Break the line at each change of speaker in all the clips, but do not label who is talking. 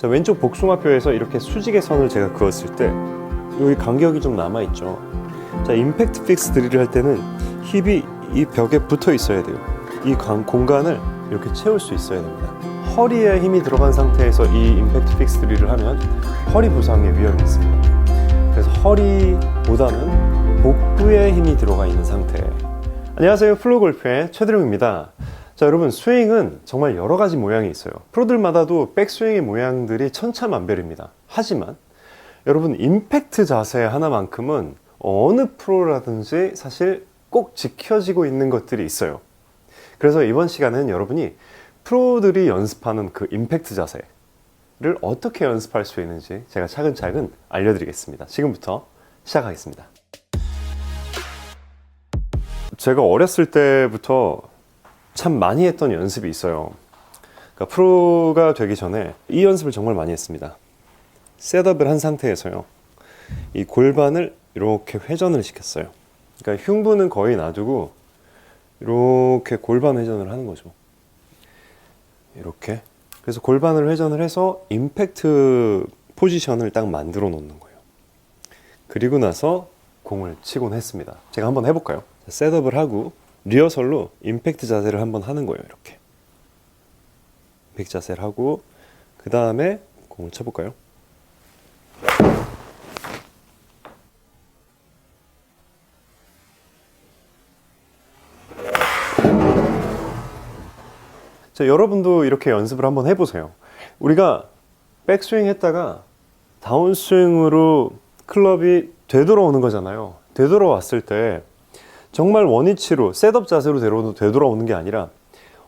자, 왼쪽 복숭아표에서 이렇게 수직의 선을 제가 그었을 때 여기 간격이 좀 남아 있죠. 자, 임팩트 픽스 드릴을 할 때는 힙이 이 벽에 붙어 있어야 돼요. 이 간- 공간을 이렇게 채울 수 있어야 됩니다. 허리에 힘이 들어간 상태에서 이 임팩트 픽스 드릴을 하면 허리 부상의 위험이 있습니다. 그래서 허리보다는 복부에 힘이 들어가 있는 상태. 안녕하세요. 플로골프의 최드룡입니다. 자, 여러분, 스윙은 정말 여러 가지 모양이 있어요. 프로들마다도 백스윙의 모양들이 천차만별입니다. 하지만 여러분, 임팩트 자세 하나만큼은 어느 프로라든지 사실 꼭 지켜지고 있는 것들이 있어요. 그래서 이번 시간은 여러분이 프로들이 연습하는 그 임팩트 자세를 어떻게 연습할 수 있는지 제가 차근차근 알려드리겠습니다. 지금부터 시작하겠습니다. 제가 어렸을 때부터 참 많이 했던 연습이 있어요. 그러니까 프로가 되기 전에 이 연습을 정말 많이 했습니다. 셋업을 한 상태에서요. 이 골반을 이렇게 회전을 시켰어요. 그러니까 흉부는 거의 놔두고 이렇게 골반 회전을 하는 거죠. 이렇게. 그래서 골반을 회전을 해서 임팩트 포지션을 딱 만들어 놓는 거예요. 그리고 나서 공을 치곤 했습니다. 제가 한번 해볼까요? 자, 셋업을 하고 리허설로 임팩트 자세를 한번 하는 거예요. 이렇게. 임팩트 자세를 하고 그 다음에 공을 쳐볼까요? 자, 여러분도 이렇게 연습을 한번 해보세요. 우리가 백스윙 했다가 다운스윙으로 클럽이 되돌아오는 거잖아요. 되돌아왔을 때 정말 원위치로 셋업 자세로 되돌아- 되돌아오는 게 아니라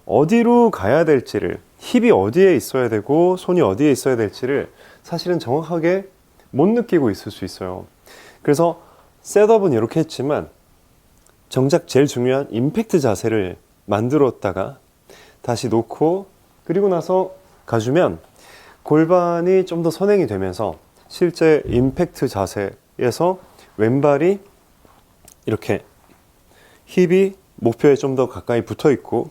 어디로 가야 될지를 힙이 어디에 있어야 되고 손이 어디에 있어야 될지를 사실은 정확하게 못 느끼고 있을 수 있어요. 그래서 셋업은 이렇게 했지만 정작 제일 중요한 임팩트 자세를 만들었다가 다시 놓고 그리고 나서 가주면 골반이 좀 더 선행이 되면서 실제 임팩트 자세에서 왼발이 이렇게 힙이 목표에 좀 더 가까이 붙어 있고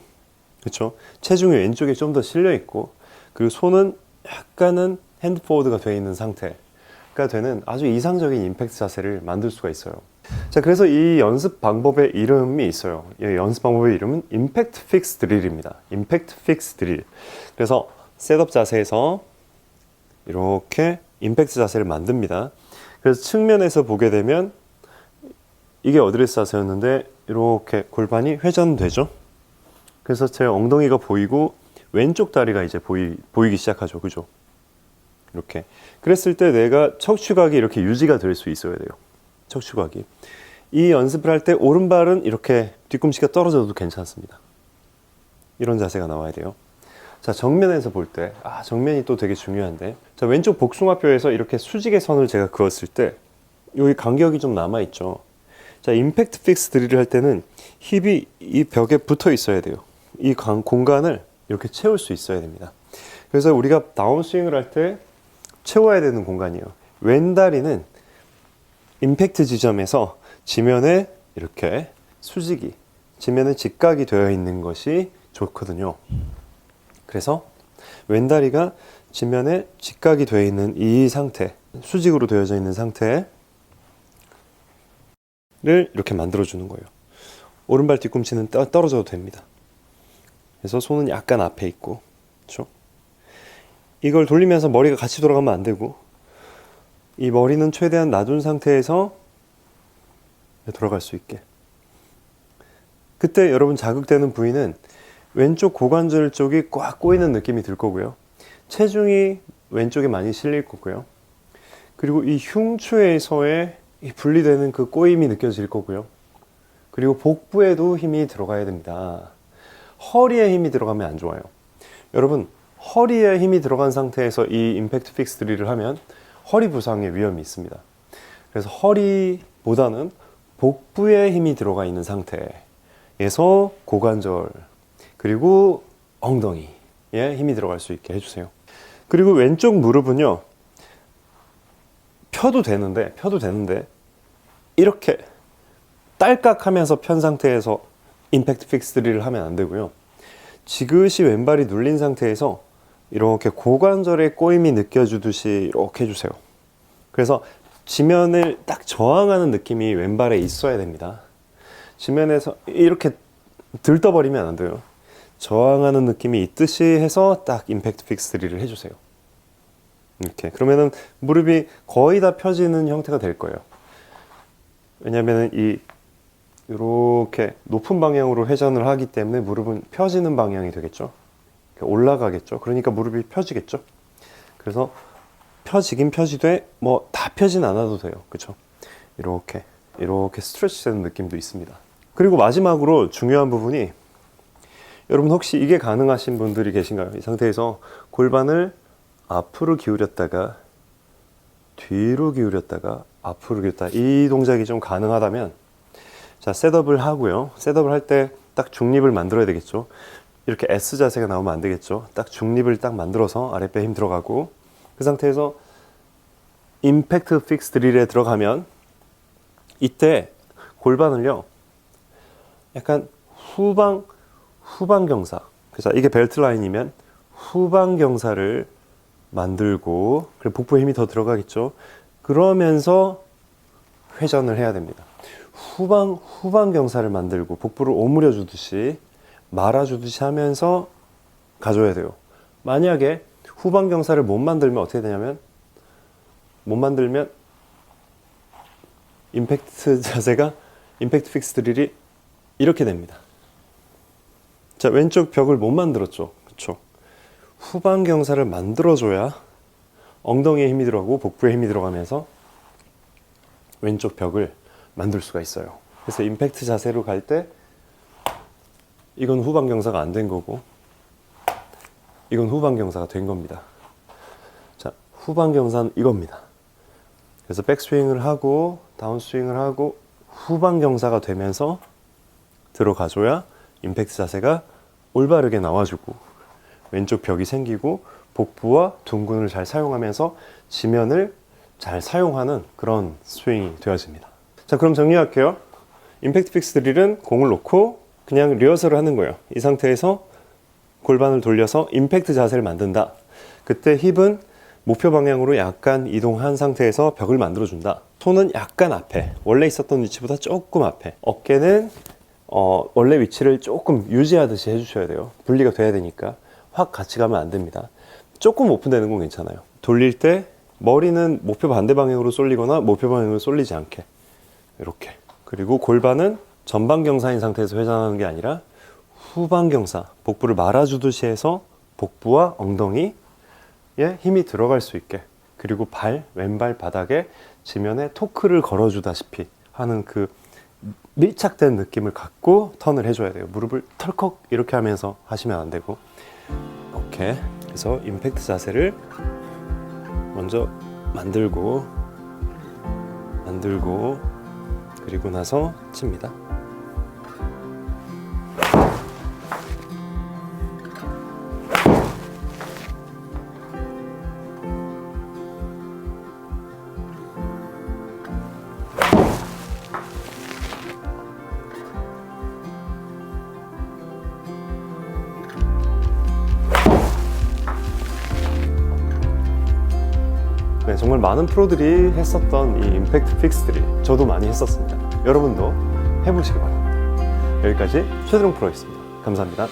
그렇죠 체중이 왼쪽에 좀 더 실려 있고 그리고 손은 약간은 핸드 포워드가 되어 있는 상태가 되는 아주 이상적인 임팩트 자세를 만들 수가 있어요. 자, 그래서 이 연습 방법의 이름이 있어요. 이 연습 방법의 이름은 임팩트 픽스 드릴입니다. 임팩트 픽스 드릴. 그래서 셋업 자세에서 이렇게 임팩트 자세를 만듭니다. 그래서 측면에서 보게 되면 이게 어드레스 자세였는데 이렇게 골반이 회전되죠. 그래서 제 엉덩이가 보이고 왼쪽 다리가 이제 보이, 보이기 시작하죠. 그죠? 이렇게. 그랬을 때 내가 척추각이 이렇게 유지가 될 수 있어야 돼요. 척추각이. 이 연습을 할 때 오른발은 이렇게 뒤꿈치가 떨어져도 괜찮습니다. 이런 자세가 나와야 돼요. 자, 정면에서 볼 때, 아, 정면이 또 되게 중요한데. 자, 왼쪽 복숭아표에서 이렇게 수직의 선을 제가 그었을 때, 여기 간격이 좀 남아있죠. 자, 임팩트 픽스 드릴을 할 때는 힙이 이 벽에 붙어 있어야 돼요. 이 간- 공간을 이렇게 채울 수 있어야 됩니다. 그래서 우리가 다운스윙을 할 때 채워야 되는 공간이에요. 왼다리는 임팩트 지점에서 지면에 이렇게 수직이, 지면에 직각이 되어 있는 것이 좋거든요. 그래서 왼다리가 지면에 직각이 되어 있는 이 상태, 수직으로 되어져 있는 상태 를 이렇게 만들어 주는 거예요. 오른발 뒤꿈치는 떠- 떨어져도 됩니다. 그래서 손은 약간 앞에 있고, 그렇죠? 이걸 돌리면서 머리가 같이 돌아가면 안 되고, 이 머리는 최대한 낮은 상태에서 돌아갈 수 있게. 그때 여러분 자극되는 부위는 왼쪽 고관절 쪽이 꽉 꼬이는 느낌이 들 거고요. 체중이 왼쪽에 많이 실릴 거고요. 그리고 이 흉추에서의 이 분리되는 그 꼬임이 느껴질 거고요. 그리고 복부에도 힘이 들어가야 됩니다. 허리에 힘이 들어가면 안 좋아요. 여러분, 허리에 힘이 들어간 상태에서 이 임팩트 픽스 드릴을 하면 허리 부상의 위험이 있습니다. 그래서 허리보다는 복부에 힘이 들어가 있는 상태에서 고관절 그리고 엉덩이에 힘이 들어갈 수 있게 해주세요. 그리고 왼쪽 무릎은요 펴도 되는데 펴도 되는데 이렇게 딸깍하면서 편 상태에서 임팩트 픽스 드릴을 하면 안 되고요. 지그시 왼발이 눌린 상태에서 이렇게 고관절의 꼬임이 느껴지듯이 이렇게 해주세요. 그래서 지면을 딱 저항하는 느낌이 왼발에 있어야 됩니다. 지면에서 이렇게 들떠버리면 안 돼요. 저항하는 느낌이 있듯이 해서 딱 임팩트 픽스 드릴을 해주세요. 이렇게 그러면은 무릎이 거의 다 펴지는 형태가 될 거예요. 왜냐면은 이 이렇게 높은 방향으로 회전을 하기 때문에 무릎은 펴지는 방향이 되겠죠. 올라가겠죠. 그러니까 무릎이 펴지겠죠. 그래서 펴지긴 펴지되 뭐 다 펴진 않아도 돼요. 그렇죠? 이렇게 이렇게 스트레치 되는 느낌도 있습니다. 그리고 마지막으로 중요한 부분이 여러분 혹시 이게 가능하신 분들이 계신가요? 이 상태에서 골반을 앞으로 기울였다가 뒤로 기울였다가 앞으로 기울였다. 이 동작이 좀 가능하다면 자 셋업을 하고요. 셋업을 할 때 딱 중립을 만들어야 되겠죠. 이렇게 S 자세가 나오면 안 되겠죠. 딱 중립을 딱 만들어서 아랫배 힘 들어가고 그 상태에서 임팩트 픽스 드릴에 들어가면 이때 골반을요 약간 후방 후방 경사. 그래서 이게 벨트 라인이면 후방 경사를 만들고 그리고 복부에 힘이 더 들어가겠죠. 그러면서 회전을 해야 됩니다. 후방 후방 경사를 만들고 복부를 오므려 주듯이 말아 주듯이 하면서 가져야 돼요. 만약에 후방 경사를 못 만들면 어떻게 되냐면 못 만들면 임팩트 자세가 임팩트 픽스 드릴이 이렇게 됩니다. 자, 왼쪽 벽을 못 만들었죠. 그렇죠? 후방 경사를 만들어줘야 엉덩이에 힘이 들어가고 복부에 힘이 들어가면서 왼쪽 벽을 만들 수가 있어요. 그래서 임팩트 자세로 갈 때 이건 후방 경사가 안 된 거고 이건 후방 경사가 된 겁니다. 자, 후방 경사는 이겁니다. 그래서 백스윙을 하고 다운스윙을 하고 후방 경사가 되면서 들어가줘야 임팩트 자세가 올바르게 나와주고 왼쪽 벽이 생기고 복부와 둥근을 잘 사용하면서 지면을 잘 사용하는 그런 스윙이 되어집니다. 자, 그럼 정리할게요. 임팩트 픽스 드릴은 공을 놓고 그냥 리허설을 하는 거예요. 이 상태에서 골반을 돌려서 임팩트 자세를 만든다. 그때 힙은 목표 방향으로 약간 이동한 상태에서 벽을 만들어준다. 손은 약간 앞에, 원래 있었던 위치보다 조금 앞에. 어깨는 어, 원래 위치를 조금 유지하듯이 해주셔야 돼요. 분리가 돼야 되니까. 확 같이 가면 안 됩니다. 조금 오픈되는 건 괜찮아요. 돌릴 때 머리는 목표 반대 방향으로 쏠리거나 목표 방향으로 쏠리지 않게. 이렇게. 그리고 골반은 전방 경사인 상태에서 회전하는 게 아니라 후방 경사, 복부를 말아주듯이 해서 복부와 엉덩이에 힘이 들어갈 수 있게. 그리고 발, 왼발 바닥에 지면에 토크를 걸어주다시피 하는 그 밀착된 느낌을 갖고 턴을 해줘야 돼요. 무릎을 털컥 이렇게 하면서 하시면 안 되고. 오케이. 그래서 임팩트 자세를 먼저 만들고 만들고 그리고 나서 칩니다. 네, 정말 많은 프로들이 했었던 이 임팩트 픽스들이 저도 많이 했었습니다. 여러분도 해보시기 바랍니다. 여기까지 최드롱 프로였습니다. 감사합니다.